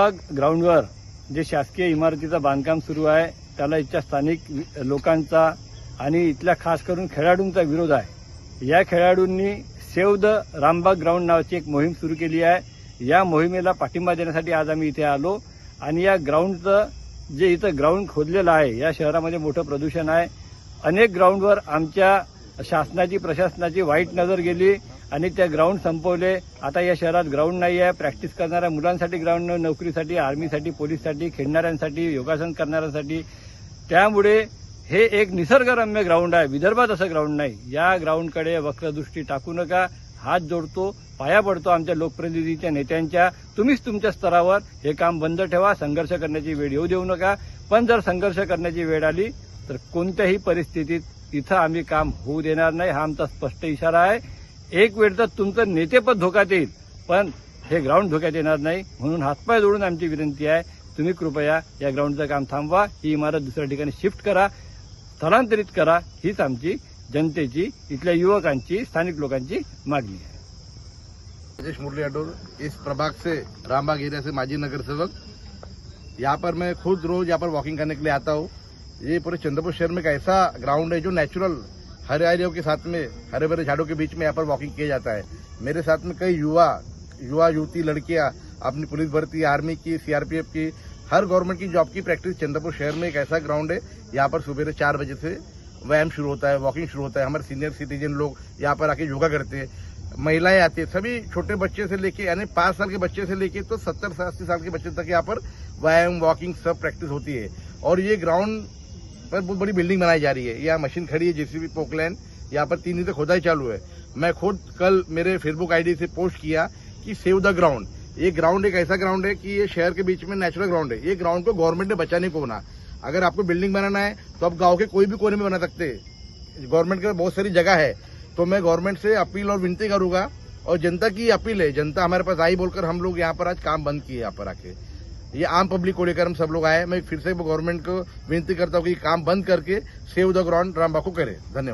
रामबाग ग्राउंडवर जे शासकीय इमारतीचं बांधकाम सुरू आहे त्याला इथच्या स्थानिक लोकांचा आणि इथल्या खास करून खेळाडूंचा विरोध आहे. या खेळाडूंनी सेव्ह द रामबाग ग्राउंड नावाची एक मोहीम सुरू केली आहे. या मोहिमेला पाठिंबा देण्यासाठी आज आम्ही इथे आलो आणि या ग्राउंडचं जे इथं ग्राउंड खोदलेलं आहे या शहरामध्ये मोठं प्रदूषण आहे. अनेक ग्राउंडवर आमच्या शासनाची प्रशासनाची वाईट नजर गेली. आणि त्या ग्राउंड संपवले. आता या शहरात ग्राउंड नाही आहे. प्रॅक्टिस करणाऱ्या मुलांसाठी ग्राउंड नोकरीसाठी आर्मीसाठी पोलीससाठी खेळणाऱ्यांसाठी योगासन करणाऱ्यांसाठी. त्यामुळे हे एक निसर्गरम्य ग्राउंड आहे. विदर्भात असं ग्राउंड नाही. या ग्राउंडकडे वक्रदृष्टी टाकू नका. हात जोडतो पाया पडतो आमच्या लोकप्रतिनिधीच्या नेत्यांच्या. तुम्हीच तुमच्या स्तरावर हे काम बंद ठेवा. संघर्ष करण्याची वेळ येऊ देऊ नका. पण जर संघर्ष करण्याची वेळ आली तर कोणत्याही परिस्थितीत इथं आम्ही काम होऊ देणार नाही. हा आमचा स्पष्ट इशारा आहे. एक वेळ तर तुमचं नेतेपद धोक्यात येईल पण हे ग्राउंड धोक्यात येणार नाही. म्हणून हातपाय जोडून आमची विनंती आहे तुम्ही कृपया या ग्राउंडचं काम थांबवा ही इमारत दुसऱ्या ठिकाणी शिफ्ट करा स्थलांतरित करा हीच आमची जनतेची इथल्या युवकांची स्थानिक लोकांची मागणी आहे. राजेश मुरली अडोर इस प्रभाग से रामबाग एरिया से माजी नगर सेवक यहाँ पर मैं खुद रोज यहाँ पर वॉकिंग करने के लिए आता हूँ। ये पूरे चंद्रपुर शहर में एक ऐसा ग्राउंड है जो नेचुरल हरियालियों के साथ में, हरे भरे झाड़ों के बीच में यहाँ पर वॉकिंग किया जाता है। मेरे साथ में कई युवा युवा, युवती, लड़कियाँ अपनी पुलिस भर्ती आर्मी की सीआरपीएफ की, हर गवर्नमेंट की जॉब की प्रैक्टिस चंद्रपुर शहर में एक ऐसा ग्राउंड है, यहाँ पर सुबह चार बजे से व्यायाम शुरू होता है वॉकिंग शुरू होता है। हमारे सीनियर सिटीजन लोग यहाँ पर आके योगा करते हैं। महिलाएँ आती है, सभी छोटे बच्चे से लेके, यानी पाँच साल के बच्चे से लेके तो सत्तर अस्सी साल के बच्चे तक यहाँ पर व्यायाम वॉकिंग सब प्रैक्टिस होती है। और ये ग्राउंड पर बहुत बड़ी बिल्डिंग बनाई जा रही है। यहाँ मशीन खड़ी है, जेसीबी, पोकलैंड। यहाँ पर तीन दिन से खुदाई चालू है। मैं खुद कल मेरे फेसबुक आईडी से पोस्ट किया कि सेव द ग्राउंड। ये ग्राउंड एक ऐसा ग्राउंड है कि ये शहर के बीच में नेचुरल ग्राउंड है। ये ग्राउंड को गवर्नमेंट ने बचाने को बना अगर आपको बिल्डिंग बनाना है तो आप गाँव के कोई भी कोने में बना सकते हैं। गवर्नमेंट के बहुत सारी जगह है। तो मैं गवर्नमेंट से अपील और विनती करूँगा और जनता की अपील है। जनता हमारे पास आई बोलकर हम लोग यहाँ पर आज काम बंद किए यहाँ पर आके। ये आम पब्लिक को लेकर हम सब लोग आए। मैं फिर से गवर्नमेंट को विनती करता हूँ कि काम बंद करके सेव द ग्राउंड रामबा को करे। धन्यवाद।